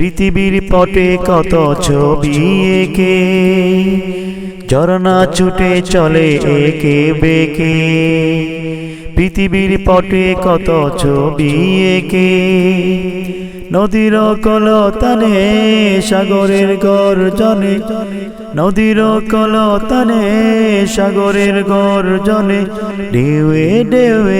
পৃথিবীর পটে কত ছবি একে ঝরনা ছুটে চলে একে বেকে, পৃথিবীর পটে কত ছবি একে, নদীর কলতানে সাগরের গর্জনে, নদীর কলতানে সাগরের গর্জনে, ঢেউয়ে ঢেউয়ে